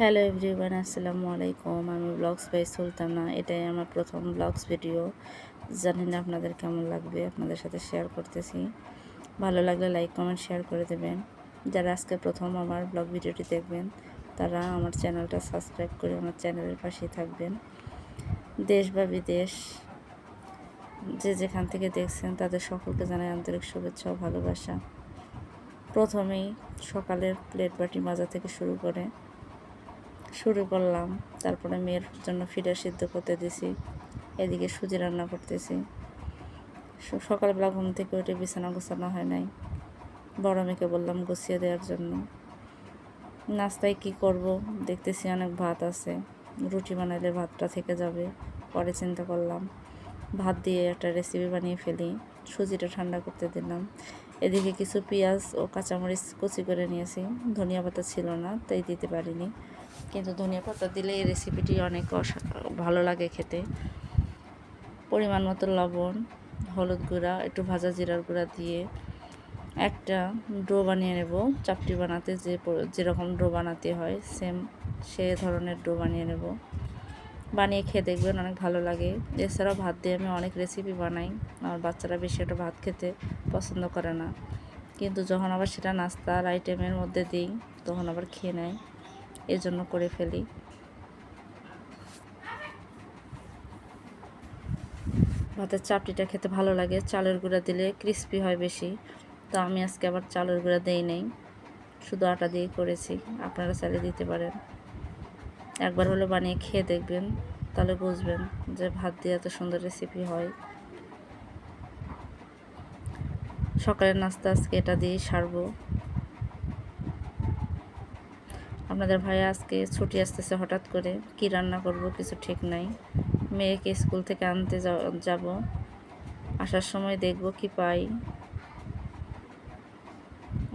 Hello everyone আসসালামু আলাইকুম আমি ব্লগস বাই সুলতানা এটাই আমার প্রথম ব্লগস ভিডিও জানি না আপনাদের কেমন লাগবে আপনাদের সাথে শেয়ার করতেছি ভালো লাগলে লাইক কমেন্ট শেয়ার করে দেবেন যারা আজকে প্রথম আমার ব্লগ ভিডিওটি দেখবেন তারা আমার চ্যানেলটা সাবস্ক্রাইব করে আমার চ্যানেলের পাশেই থাকবেন দেশ বা বিদেশ যে যেখান থেকে দেখছেন তাদের সকলকে জানাই আন্তরিক শুভেচ্ছা ও ভালোবাসা। প্রথমেই সকালের প্লেট বাটি মাজা থেকে শুরু করে শুরু করলাম। তারপরে মেয়ের জন্য ফিডা সিদ্ধ করতে দিছি। এদিকে সুজি রান্না করতেছি। সকালবেলা ঘুম থেকে উঠে বিছানা গোছানো হয় নাই। বড় মেয়েকে বললাম গুছিয়ে দেওয়ার জন্য। নাস্তায় কি করব? দেখতেছি অনেক ভাত আছে। রুটি বানাইলে ভাতটা থেকে যাবে। পরে চিন্তা করলাম, ভাত দিয়ে একটা রেসিপি বানিয়ে ফেলি। সুজিটা ঠান্ডা করতে দিলাম। এদিকে কিছু পেঁয়াজ ও কাঁচামরিচ কুচি করে নিয়েছি। ধনিয়া পাতা ছিল না, তাই দিতে পারিনি। কিন্তু ধনিয়া পাতা দিলে এই রেসিপিটি অনেক ভালো লাগে খেতে। পরিমাণ মতো লবণ, হলুদ গুঁড়া, একটু ভাজা জিরার গুঁড়া দিয়ে একটা ডো বানিয়ে নেব। চাপটি বানাতে যে যেরকম ডো বানাতে হয় সেম সে ধরনের ডো বানিয়ে নেব। বানিয়ে খেয়ে দেখবেন অনেক ভালো লাগে। এছাড়াও ভাত দিয়ে আমি অনেক রেসিপি বানাই। আমার বাচ্চারা বেশি একটা ভাত খেতে পছন্দ করে না। কিন্তু যখন আবার সেটা নাস্তার আইটেমের মধ্যে দিই, তখন আবার খেয়ে নেয়। এই জন্য করে ফেলি। ভাতের চাপটিটা খেতে ভালো লাগে, চালের গুঁড়া দিলে ক্রিস্পি হয় বেশি। তো আমি আজকে আবার চালের গুঁড়া দেই নেই, শুধু আটা দিয়েই করেছি, আপনারা চালিয়ে দিতে পারেন। একবার হলে বানিয়ে খেয়ে দেখবেন, তাহলে বুঝবেন যে ভাত দিয়ে এত সুন্দর রেসিপি হয়। সকালের নাস্তা আজকে এটা দিয়েই সারবো। আপনাদের ভাই আজকে ছুটি আসতেছে হঠাৎ করে। কি রান্না করব কিছু ঠিক নাই। মেয়েকে স্কুল থেকে আনতে যাব। আসার সময় দেখব কি পাই।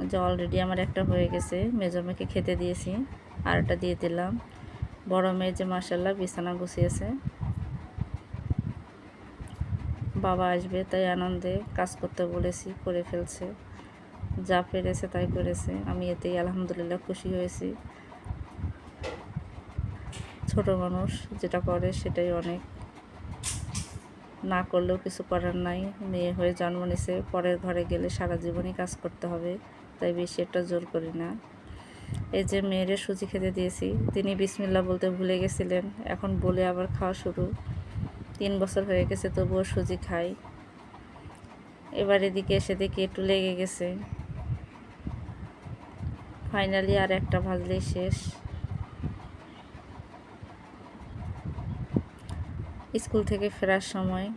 যে অলরেডি আমার একটা হয়ে গেছে। মেজো মেয়েকে খেতে দিয়েছি, আর একটা দিয়ে দিলাম। বড় মেয়ে যে মাসাল্লাহ বিছানা গুছিয়েছে। বাবা আসবে তাই আনন্দে কাজ করতে বলেছি, করে ফেলছে। যা পেরেছে তাই করেছে। আমি এতেই আলহামদুলিল্লাহ খুশি হয়েছি। ছোট মানুষ, যেটা করে সেটাই অনেক। না করলেও কিছু করার নাই। মেয়ে হয়ে জন্ম নিছে, পরের ঘরে গেলে সারা জীবনই কাজ করতে হবে, তাই বেশি একটা জোর করি না। এই যে মেয়েরে সুজি খেতে দিয়েছি, তিনি বিসমিল্লা বলতে ভুলে গেছিলেন, এখন বলে আবার খাওয়া শুরু। তিন বছর হয়ে গেছে, তবুও সুজি খাই। এবার এদিকে এসে দেখি একটু লেগে গেছে। ফাইনালি আর একটা ভাজলেই শেষ। স্কুল থেকে ফেরার সময়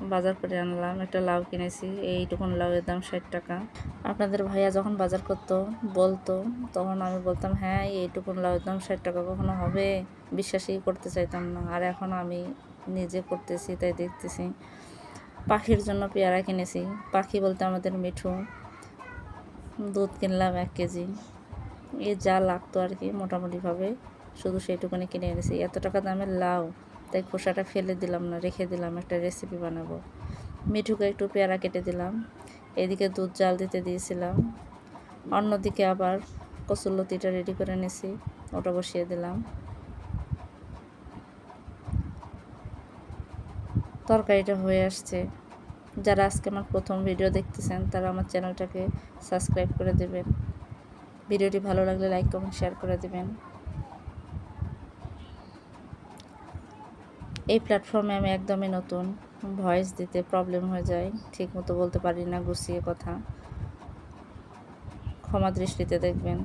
বাজার করে আনলাম। একটা লাউ কিনেছি, এইটুকুন লাউয়ের দাম ষাট টাকা। আপনাদের ভাইয়া যখন বাজার করতো, বলতো, তখন আমি বলতাম হ্যাঁ এইটুকুন লাউয়ের দাম ষাট টাকা, কখনো হবে? বিশ্বাসই করতে চাইতাম না। আর এখন আমি নিজে করতেছি, তাই দেখতেছি। পাখির জন্য পেয়ারা কিনেছি। পাখি বলতে আমাদের মিঠু। দুধ কিনলাম এক কেজি। এ যা লাগতো আর কি, মোটামুটিভাবে। শুধু সেইটুকুনি কিনে এনেছি। এত টাকা দামের লাউ। তাই খোসাটা ফেলে দিলাম না, রেখে দিলাম, একটা রেসিপি বানাবো। মিঠুকে একটু পেয়ারা কেটে দিলাম, এদিকে দুধ জাল দিতে দিয়েছিলাম, অন্যদিকে আবার কচুরলতিটা রেডি করে নিছি ওটা বসিয়ে দিলাম। তরকারিটা হয়ে আসছে। যারা আজকে আমার প্রথম ভিডিও দেখতেছেন, তারা আমার চ্যানেলটাকে সাবস্ক্রাইব করে দেবেন। ভিডিওটি ভালো লাগলে লাইক কমেন্ট শেয়ার করে দেবেন। এই প্ল্যাটফর্মে আমি একদমই নতুন। ভয়েস দিতে প্রবলেম হয়ে যায় ঠিক মতো বলতে পারি না, গুছিয়ে কথা। ক্ষমা দৃষ্টিতে দেখবেন।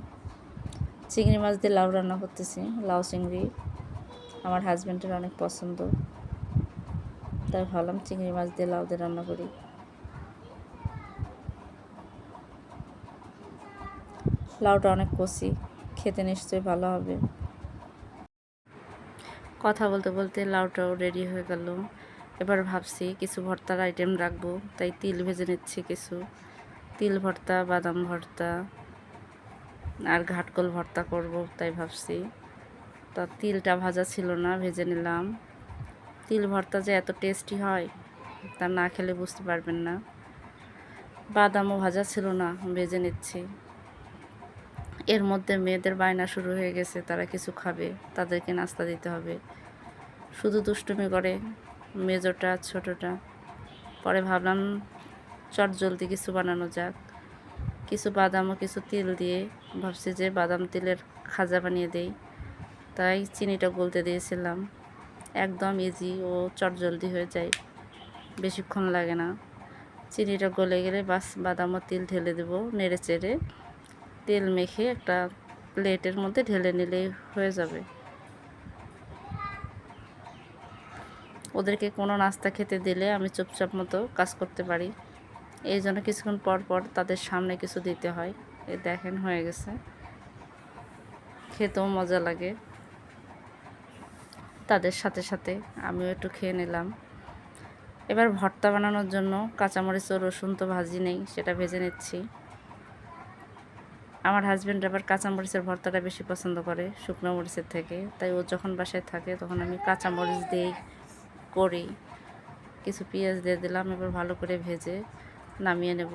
চিংড়ি মাছ দিয়ে লাউ রান্না করতেছি, লাউ চিংড়ি। আমার হাজব্যান্ডের অনেক পছন্দ। তাই ভাবলাম চিংড়ি মাছ দিয়ে লাউ দিয়ে রান্না করি। লাউটা অনেক কষি, খেতে নিশ্চয়ই ভালো হবে। কথা বলতে বলতে লাউটাও রেডি হয়ে গেল। এবার ভাবছি কিছু ভর্তার আইটেম রাখব, তাই তিল ভেজে নিচ্ছি কিছু। তিল ভর্তা, বাদাম ভর্তা আর ঘাটকল ভর্তা করব তাই ভাবছি। তা তিলটা ভাজা ছিল না, ভেজে নিলাম। তিল ভর্তা যে এত টেস্টি হয়, তা না খেলে বুঝতে পারবেন না। বাদামও ভাজা ছিল না, ভেজে নিচ্ছি। এর মধ্যে মেয়েদের বায়না শুরু হয়ে গেছে, তারা কিছু খাবে, তাদেরকে নাস্তা দিতে হবে। শুধু দুষ্টুমি করে, মেজোটা, ছোটোটা। পরে ভাবলাম, চট জলদি কিছু বানানো যাক। কিছু বাদাম ও কিছু তিল দিয়ে ভাবছি যে বাদাম তিলের খাজা বানিয়ে দেই। তাই চিনিটা গলতে দিয়েছিলাম। একদম ইজি ও চট জলদি হয়ে যায়। বেশিক্ষণ লাগে না। চিনিটা গলে গেলে বাস বাদাম ও তিল ঢেলে দেবো, নেড়ে চেড়ে। তেল মেখে একটা প্লেটের মধ্যে ঢেলে নিলেই হয়ে যাবে। ওদেরকে কোনো নাস্তা খেতে দিলে আমি চুপচাপ মতো কাজ করতে পারি। এই জন্য কিছুক্ষণ পর পর তাদের সামনে কিছু দিতে হয়। এ দেখেন হয়ে গেছে। খেতেও মজা লাগে। তাদের সাথে সাথে আমিও একটু খেয়ে নিলাম। এবার ভর্তা বানানোর জন্য কাঁচামরিচ ও রসুন তো ভাজি নেই, সেটা ভেজে নিচ্ছি। আমার হাজব্যান্ড আবার কাঁচামরিচের ভর্তাটা বেশি পছন্দ করে, শুকনো মরিচের থেকে। তাই ও যখন বাসায় থাকে তখন আমি কাঁচামরিচ দিই করি। কিছু পেঁয়াজ দিয়ে দিলাম, এবার ভালো করে ভেজে নামিয়ে নেব।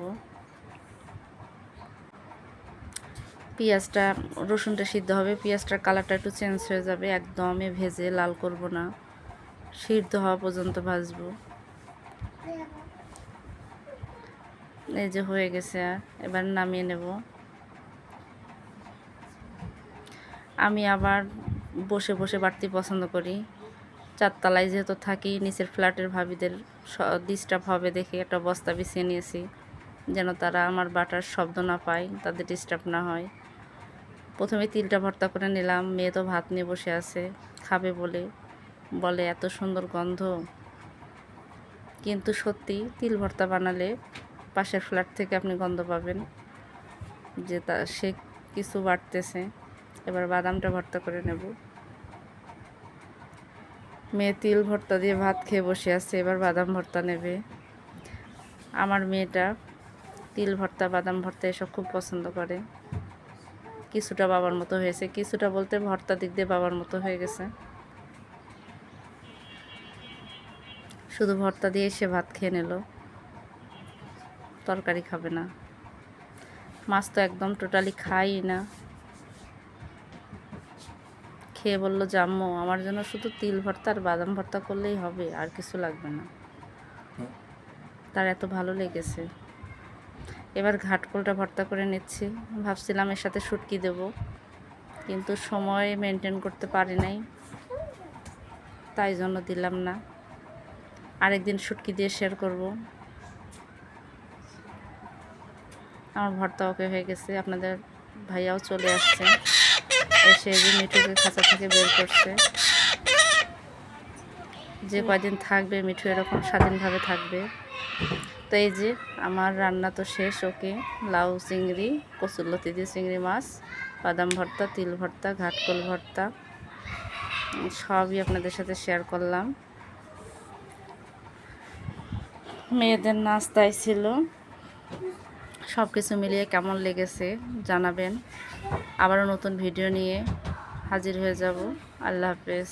পেঁয়াজটা, রসুনটা সিদ্ধ হবে, পেঁয়াজটার কালারটা একটু চেঞ্জ হয়ে যাবে। একদমই ভেজে লাল করব না। সিদ্ধ হওয়া পর্যন্ত ভাজবো। এই যে হয়ে গেছে, এবার নামিয়ে নেব। আমি আবার বসে বসে বাড়তি পছন্দ করি। চারতলায় যেহেতু থাকি, নিচের ফ্ল্যাটের ভাবিদের ডিস্টার্ব হবে দেখে একটা বস্তা বিছিয়ে নিয়েছি, যেন তারা আমার বাটার শব্দ না পায়, তাদের ডিস্টার্ব না হয়। প্রথমে তিলটা ভর্তা করে নিলাম, মেয়ে তো ভাত নিয়ে বসে আছে, খাবে বলে। বলে, এত সুন্দর গন্ধ। কিন্তু সত্যি তিল ভর্তা বানালে পাশের ফ্ল্যাট থেকে আপনি গন্ধ পাবেন, যে তা, সে কিছু বাড়তেছে। এবার বাদামটা ভর্তা করে নেব। মেয়ে তিল ভর্তা দিয়ে ভাত খেয়ে বসে আছে, এবার বাদাম ভর্তা নেবে। আমার মেয়েটা তিল ভর্তা, বাদাম ভর্তা এসব খুব পছন্দ করে। কিছুটা বাবার মতো হয়েছে। কিছুটা বলতে ভর্তা দিক দিয়ে বাবার মতো হয়ে গেছে। শুধু ভর্তা দিয়ে সে ভাত খেয়ে নিল। তরকারি খাবে না। মাছ তো একদম টোটালি খাই না। খেয়ে বলল, জাম্মু, আমার জন্য শুধু তিল ভর্তা আর বাদাম ভর্তা করলেই হবে, আর কিছু লাগবে না। তার এত ভালো লেগেছে। এবার ঘাটকোলটা ভর্তা করে নিচ্ছি। ভাবছিলাম এর সাথে শুটকি দেব, কিন্তু সময় মেনটেন করতে পারি নাই, তাই জন্য দিলাম না। আরেকদিন শুটকি দিয়ে শেয়ার করব। আমার ভর্তা ওকে হয়ে গেছে। আপনাদের ভাইয়াও চলে আসছে। এসে যে মিঠুকে খাঁচা থেকে বের করছে। যে কয়দিন থাকবে মিঠু এরকম স্বাধীনভাবে থাকবে। তো এই যে আমার রান্না তো শেষ, ওকে। লাউ, চিংড়ি, কচুরলতি দিয়ে চিংড়ি মাছ, বাদাম ভর্তা, তিল ভর্তা, ঘাটকল ভর্তা, সবই আপনাদের সাথে শেয়ার করলাম। মেয়েদের নাস্তায় ছিল। সব কিছু মিলিয়ে কেমন লেগেছে জানাবেন। আবারও নতুন ভিডিও নিয়ে হাজির হয়ে যাব। আল্লাহ হাফেজ।